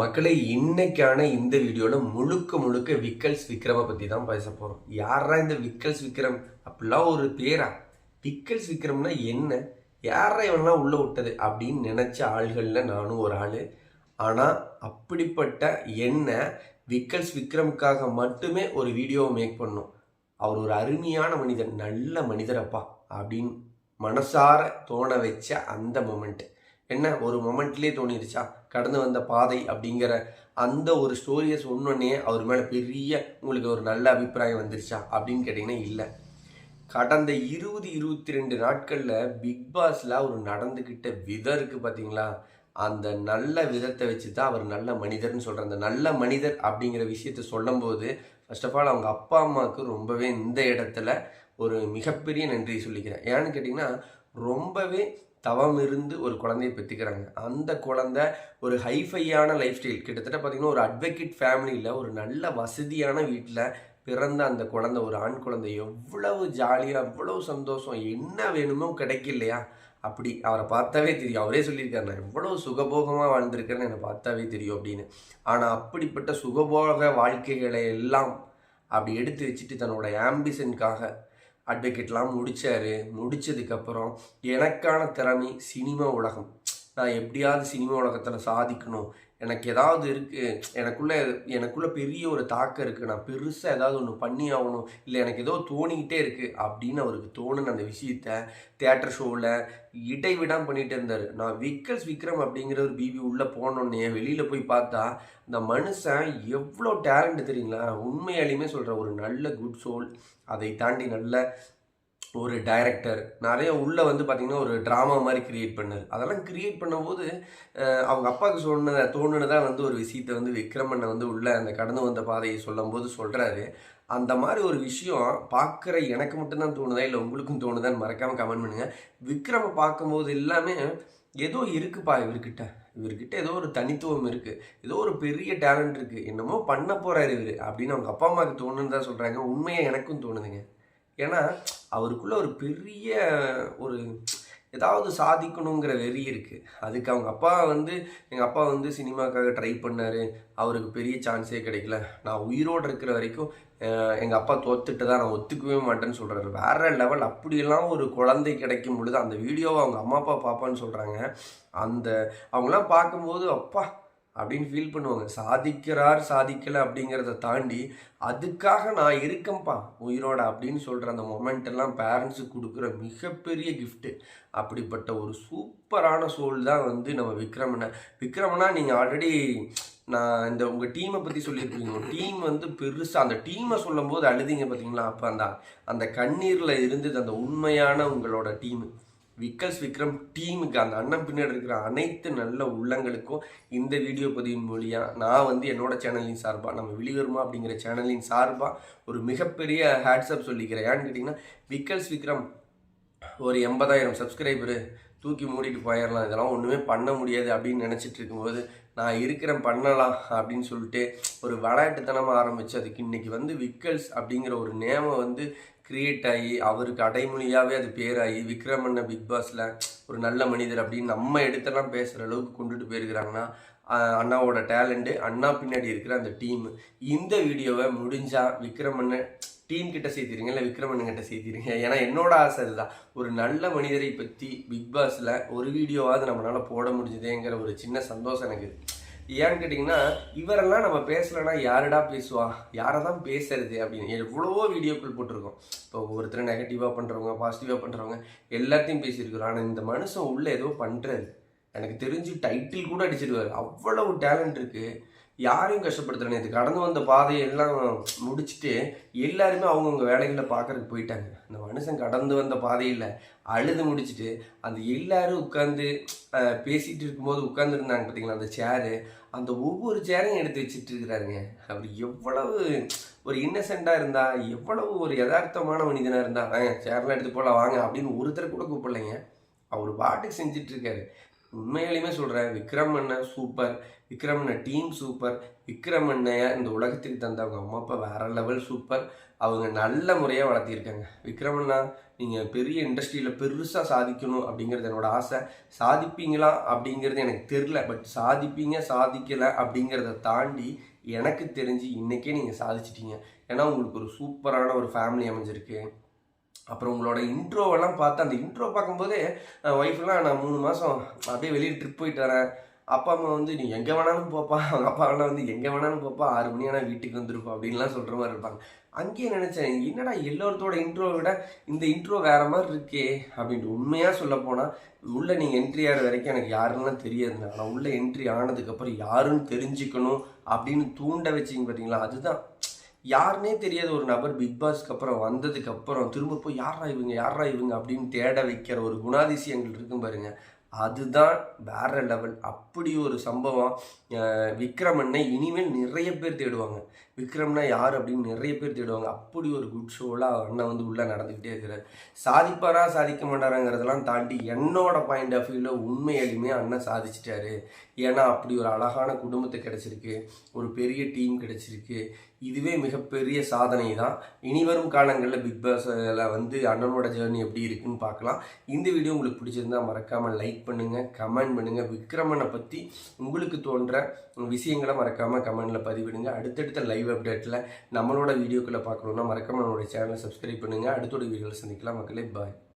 மக்களை இன்னைக்கான இந்த வீடியோவில் முழுக்க முழுக்க விக்கல்ஸ் விக்ரம பற்றி தான் பேச போகிறோம் யாரா இந்த விக்கல்ஸ் விக்ரம்? அப்படிலாம் ஒரு பேரா. விக்கல்ஸ் விக்ரம்னா என்ன? யாரா இவனெலாம் உள்ளே விட்டது? அப்படின்னு நினச்ச ஆள்களில் நானும் ஒரு ஆள். ஆனால் அப்படிப்பட்ட என்ன விக்கல்ஸ் விக்ரமுக்காக மட்டுமே ஒரு வீடியோவை மேக் பண்ணோம். அவர் ஒரு அருமையான மனிதன் நல்ல மனிதரப்பா அப்படின்னு மனசார தோண வச்ச அந்த மூமெண்ட்டு என்ன ஒரு மொமெண்ட்லேயே தோணிடுச்சா கடந்து வந்த பாதை அப்படிங்கிற அந்த ஒரு ஸ்டோரியை சொன்னோன்னே அவர் மேலே பெரிய உங்களுக்கு ஒரு நல்ல அபிப்பிராயம் வந்துருச்சா? அப்படின்னு கேட்டிங்கன்னா இல்லை. கடந்த இருபது இருபத்தி ரெண்டு நாட்களில் பிக் பாஸில் அவர் நடந்துக்கிட்ட விதம் இருக்குது பார்த்தீங்களா அந்த நல்ல விதத்தை வச்சு தான் அவர் நல்ல மனிதர்னு சொல்கிற அந்த நல்ல மனிதர் அப்படிங்கிற விஷயத்த சொல்லும்போது ஃபர்ஸ்ட் ஆஃப் ஆல் அவங்க அப்பா அம்மாவுக்கு ரொம்பவே இந்த இடத்துல ஒரு மிகப்பெரிய நன்றியை சொல்லிக்கிறேன். ஏன்னு கேட்டிங்கன்னா ரொம்பவே தவம் இருந்து ஒரு குழந்தையை பெற்றுக்கிறாங்க. அந்த குழந்தை ஒரு ஹைஃபையான லைஃப் ஸ்டைல். கிட்டத்தட்ட பார்த்திங்கன்னா ஒரு அட்வொகேட் ஃபேமிலியில் ஒரு நல்ல வசதியான வீட்டில் பிறந்த அந்த குழந்தை ஒரு ஆண் குழந்தை எவ்வளவு ஜாலியாக எவ்வளவு சந்தோஷம் என்ன வேணுமோ கிடைக்கலையா? அப்படி அவரை பார்த்தாவே தெரியும். அவரே சொல்லியிருக்காரு நான் எவ்வளோ சுகபோகமாக வாழ்ந்திருக்கேன்னு என்னை பார்த்தாவே தெரியும் அப்படின்னு. ஆனால் அப்படிப்பட்ட சுகபோக வாழ்க்கைகளை எல்லாம் அப்படி எடுத்து வச்சுட்டு தன்னோட ஆம்பிஷனுக்காக அட்வொகேட்லாம் முடித்தார் முடித்ததுக்கப்புறம் எனக்கான திறமை சினிமா உலகம். நான் எப்படியாவது சினிமா உலகத்தில் சாதிக்கணும். எனக்கு ஏதாவது இருக்குது எனக்குள்ளே எனக்குள்ளே பெரிய ஒரு தாக்கம் இருக்குது நான் பெருசாக ஏதாவது ஒன்று பண்ணி ஆகணும் இல்லை எனக்கு ஏதோ தோணிக்கிட்டே இருக்குது அப்படின்னு அவருக்கு தோணுன அந்த விஷயத்த தேட்டர் ஷோவில் இடைவிடாம பண்ணிகிட்டே இருந்தார். நான் விக்கல்ஸ் விக்ரம் அப்படிங்கிற ஒரு பிபி உள்ளே போனோடனே வெளியில் போய் பார்த்தா இந்த மனுஷன் எவ்வளோ டேலண்ட் தெரியுங்களா? உண்மையாலையுமே சொல்கிற ஒரு நல்ல குட் சோல் அதை தாண்டி நல்ல ஒரு டைரக்டர் நிறைய உள்ளே வந்து பார்த்திங்கன்னா ஒரு ட்ராமா மாதிரி க்ரியேட் பண்ணார். அதெல்லாம் க்ரியேட் பண்ணும்போது அவங்க அப்பாவுக்கு சொன்ன தோணுனதான் வந்து ஒரு விஷயத்தை வந்து விக்ரமனை வந்து உள்ளே அந்த கடந்து வந்த பாதையை சொல்லும்போது சொல்கிறாரு அந்த மாதிரி ஒரு விஷயம் பார்க்குற எனக்கு மட்டும்தான் தோணுதா இல்லை உங்களுக்கும் தோணுதான்னு மறக்காமல் கமெண்ட் பண்ணுங்கள் விக்ரமை பார்க்கும்போது எல்லாமே ஏதோ இருக்குப்பா இவர்கிட்ட. இவர்கிட்ட ஏதோ ஒரு தனித்துவம் இருக்குது ஏதோ ஒரு பெரிய டேலண்ட் இருக்குது என்னமோ பண்ண போகிறாரு இவர் அப்படின்னு அவங்க அப்பா அம்மாவுக்கு தோணுன்னு தான் சொல்கிறாங்க உண்மையாக எனக்கும் தோணுதுங்க. ஏன்னா அவருக்குள்ள ஒரு பெரிய ஒரு ஏதாவது சாதிக்கணுங்கிற வெறி இருக்குது அதுக்கு அவங்க அப்பா வந்து எங்கள் அப்பா வந்து சினிமாக்காக ட்ரை பண்ணார். அவருக்கு பெரிய சான்ஸே கிடைக்கல. நான் உயிரோடு இருக்கிற வரைக்கும் எங்கள் அப்பா தோத்துட்டு தான் நான் ஒத்துக்கவே மாட்டேன்னு சொல்கிறாரு வேற லெவல் அப்படியெல்லாம் ஒரு குழந்தை கிடைக்கும் பொழுது அந்த வீடியோவை அவங்க அம்மா அப்பா பாப்பான்னு சொல்கிறாங்க அந்த அவங்களாம் பார்க்கும்போது அப்பா அப்படின்னு ஃபீல் பண்ணுவாங்க. சாதிக்கிறார் சாதிக்கலை அப்படிங்கிறத தாண்டி அதுக்காக நான் இருக்கேன்ப்பா உயிரோட அப்படின்னு சொல்கிற அந்த மொமெண்ட் எல்லாம் பேரண்ட்ஸுக்கு கொடுக்குற மிகப்பெரிய கிஃப்ட்டு அப்படிப்பட்ட ஒரு சூப்பரான சோல் தான் வந்து நம்ம விக்ரமனை. விக்ரமனா நீங்கள் ஆல்ரெடி நான் இந்த உங்கள் டீமை பற்றி சொல்லியிருப்பீங்க டீம் வந்து பெருசாக அந்த டீமை சொல்லும் போது அழுதிங்க பார்த்தீங்களா அப்போ அந்த அந்த கண்ணீரில் இருந்தது அந்த உண்மையான உங்களோட டீமு விக்கல்ஸ் விக்ரம் டீமுக்கு அந்த அண்ணன் பின்னாடி இருக்கிற அனைத்து நல்ல உள்ளங்களுக்கும் இந்த வீடியோ பதிவின் மொழியாக நான் வந்து என்னோட சேனலின் சார்பாக நம்ம வெளிவருமா அப்படிங்கிற சேனலின் சார்பாக ஒரு மிகப்பெரிய ஹேட்ஸ்அப் சொல்லிக்கிறேன். ஏன்னு கேட்டிங்கன்னா விக்கல்ஸ் விக்ரம் ஒரு எண்பதாயிரம் சப்ஸ்கிரைபரு தூக்கி மூடிட்டு போயிடலாம் இதெல்லாம் ஒன்றுமே பண்ண முடியாது அப்படின்னு நினச்சிட்டு இருக்கும்போது நான் இருக்கிறேன் பண்ணலாம் அப்படின்னு சொல்லிட்டு ஒரு விளையாட்டுத்தனமாக ஆரம்பித்து அதுக்கு இன்றைக்கி வந்து விக்கல்ஸ் அப்படிங்கிற ஒரு நேமை வந்து கிரியேட் ஆகி அவருக்கு அடைமொழியாகவே அது பேராகி விக்ரமண்ண பிக் பாஸில் ஒரு நல்ல மனிதர் அப்படின்னு நம்ம எடுத்தெல்லாம் பேசுகிற அளவுக்கு கொண்டுட்டு போயிருக்கிறாங்கன்னா அண்ணாவோட டேலண்ட்டு அண்ணா பின்னாடி இருக்கிற அந்த டீம் இந்த வீடியோவை முடிஞ்சால் விக்ரமண்ண டீம் கிட்ட சேர்த்திருங்க இல்லை விக்ரமன் கிட்ட சேர்த்திருங்க. ஏன்னா என்னோட ஆசை இதுதான் ஒரு நல்ல மனிதரை பற்றி பிக் பாஸில் ஒரு வீடியோவாவது நம்மளால் போட முடிஞ்சதேங்கிற ஒரு சின்ன சந்தோஷம் எனக்கு ஏன்னு கேட்டிங்கன்னா இவரெல்லாம் நம்ம பேசலைன்னா யாருடா பேசுவா? யாரை தான் பேசுறது அப்படின்னு. எவ்வளவோ வீடியோக்கள் போட்டிருக்கோம். இப்போ ஒருத்தர் நெகட்டிவாக பண்ணுறவங்க பாசிட்டிவாக பண்ணுறவங்க எல்லாத்தையும் பேசியிருக்கிறோம் ஆனால் இந்த மனுஷன் உள்ளே ஏதோ பண்ணுறாரு எனக்கு தெரிஞ்சு டைட்டில் கூட அடிச்சிருவார் அவ்வளவு டேலண்ட் இருக்குது யாரையும் கஷ்டப்படுத்தலை இது கடந்து வந்த பாதையை எல்லாம் முடிச்சுட்டு எல்லாருமே அவங்கவுங்க வேலைகளை பார்க்கறதுக்கு போயிட்டாங்க. அந்த மனுஷன் கடந்து வந்த பாதையில் அழுது முடிச்சுட்டு அந்த எல்லாரும் உட்காந்து பேசிகிட்டு இருக்கும்போது உட்காந்துருந்தாங்க பார்த்தீங்களா அந்த சேரு அந்த ஒவ்வொரு சேரையும் எடுத்து வச்சுட்டு இருக்கிறாருங்க. அவர் எவ்வளவு ஒரு இன்னசென்ட்டாக இருந்தா எவ்வளவு ஒரு யதார்த்தமான மனிதனாக இருந்தா சேர்லாம் எடுத்து போகலாம் வாங்க அப்படின்னு ஒருத்தர் கூட கூப்பிடலைங்க. அவர் பாட்டுக்கு செஞ்சிட்ருக்காரு உண்மையிலுமே சொல்கிறேன் விக்ரம் அண்ணன் சூப்பர் விக்ரம் அண்ணன் டீம் சூப்பர் விக்ரம் அண்ணைய இந்த உலகத்துக்கு தந்தவங்க அம்மா அப்பா வேற லெவல் சூப்பர் அவங்க நல்ல முறையாக வளர்த்திருக்காங்க. விக்ரம் அண்ணா நீங்கள் பெரிய இண்டஸ்ட்ரியில் பெருசாக சாதிக்கணும் அப்படிங்கிறது என்னோட ஆசை. சாதிப்பீங்களா அப்படிங்கிறது எனக்கு தெரில பட் சாதிப்பீங்க சாதிக்கலை அப்படிங்கிறத தாண்டி எனக்கு தெரிஞ்சு இன்றைக்கே நீங்கள் சாதிச்சிட்டீங்க. ஏன்னா உங்களுக்கு ஒரு சூப்பரான ஒரு ஃபேமிலி அமைஞ்சிருக்கு. அப்புறம் உங்களோட இன்ட்ரோவெல்லாம் பார்த்து அந்த இன்ட்ரோ பார்க்கும்போதே ஒய்ஃப்லாம் நான் மூணு மாதம் அப்படியே வெளியே ட்ரிப் போயிட்டு வரேன். அப்பா அம்மா வந்து நீ எங்கே வேணாலும் போப்பா. அவங்க அப்பா வேணா வந்து எங்கே வேணாலும் போப்பா. ஆறு மணி ஆனால் வீட்டுக்கு வந்துருப்பா. அப்படின்லாம் சொல்கிற மாதிரி இருப்பாங்க. அங்கேயே நினச்சேன் என்னடா எல்லோருத்தோட இன்ட்ரோவை விட இந்த இன்ட்ரோ வேறு மாதிரி இருக்கே? அப்படின்ட்டு உண்மையாக சொல்ல போனால் நீங்கள் என்ட்ரி ஆகிற வரைக்கும் எனக்கு யாருன்னெலாம் தெரியாது. ஆனால் உள்ளே என்ட்ரி ஆனதுக்கப்புறம் யாருன்னு தெரிஞ்சுக்கணும். அப்படின்னு தூண்ட வச்சிங்க பார்த்தீங்களா அதுதான் யாருனே தெரியாத ஒரு நபர் பிக் பாஸ்க்கு அப்புறம் வந்ததுக்கு அப்புறம் திரும்ப போய் யாரா இவங்க? யாரா இவங்க? அப்படின்னு தேட வைக்கிற ஒரு குணாதிசயங்கள் இருக்கும் பாருங்க. அதுதான் வேற லெவல் அப்படி ஒரு சம்பவம் விக்ரமண்ணை இனிமேல் நிறைய பேர் தேடுவாங்க. விக்ரம்னா யார் அப்படின்னு நிறைய பேர் தேடுவாங்க. அப்படி ஒரு குட் ஷோவில் அண்ணன் வந்து உள்ளே நடந்துக்கிட்டே இருக்கிறார். சாதிப்பாரா சாதிக்க மாட்டாராங்கிறதெல்லாம் தாண்டி என்னோட பாயிண்ட் ஆஃப் வியூவில் உண்மையிலுமே அண்ணன் சாதிச்சிட்டாரு. ஏன்னா அப்படி ஒரு அழகான குடும்பத்தை கிடச்சிருக்கு. ஒரு பெரிய டீம் கிடச்சிருக்கு. இதுவே மிகப்பெரிய சாதனை தான். இனி வரும் காலங்களில் பிக் பாஸில் வந்து அண்ணனோட ஜேர்னி எப்படி இருக்குன்னு பார்க்கலாம். இந்த வீடியோ உங்களுக்கு பிடிச்சிருந்தா மறக்காமல் லைக் பண்ணுங்கள் கமெண்ட் பண்ணுங்கள் விக்ரமனை பற்றி உங்களுக்கு தோன்ற விஷயங்களை மறக்காமல் கமெண்டில் பதிவிடுங்க. அடுத்தடுத்த லைவ் அப்டேட்டில் நம்மளோட வீடியோக்களை பார்க்கணுன்னா மறக்காமல் நம்மளோட சேனலை சப்ஸ்கிரைப் பண்ணுங்கள் அடுத்தோட வீடியோவில் சந்திக்கலாம் மக்களே. பாய்